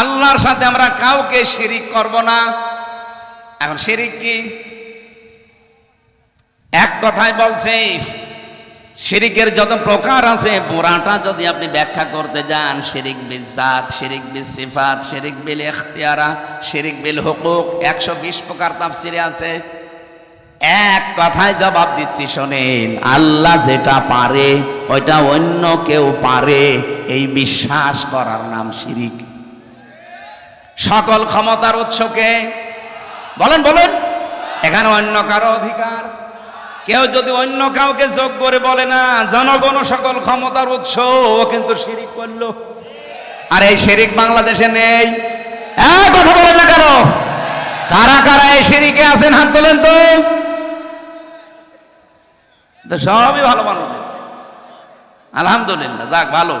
আল্লাহর সাথে আমরা কাউকে শিরিক করব না। এখন শিরিক কি? এক কথায় বলছে, শিরিকের যত প্রকার আছে পুরাটা যদি আপনি ব্যাখ্যা করতে যান, শিরিক বিজাত শিরিক বিল সিফাত শিরিক বিল ইখতিয়ারা, শিরিক বিল হুকুক, একশো বিশ প্রকার তাফসিরে আছে। এক কথায় জবাব দিচ্ছি, শোনেন, আল্লাহ যেটা পারে, ওইটা অন্য কেউ পারে, এই বিশ্বাস করার নাম শিরিক। সকল ক্ষমতার উৎসকে, বলেন বলেন, এখানে অন্য কারও অধিকার? কেউ যদি অন্য কাউকে যোগ করে বলে না, জনগণ সকল ক্ষমতার উৎস, ও কিন্তু শিরিক করল। আর এই শিরিক বাংলাদেশে নেই। কথা বলেন না কেন? কারা কারা এই শিরিকে আছেন, হাত তোলেন তো। তো সবই ভালো মানুষ আলহামদুলিল্লাহ যাক ভালো।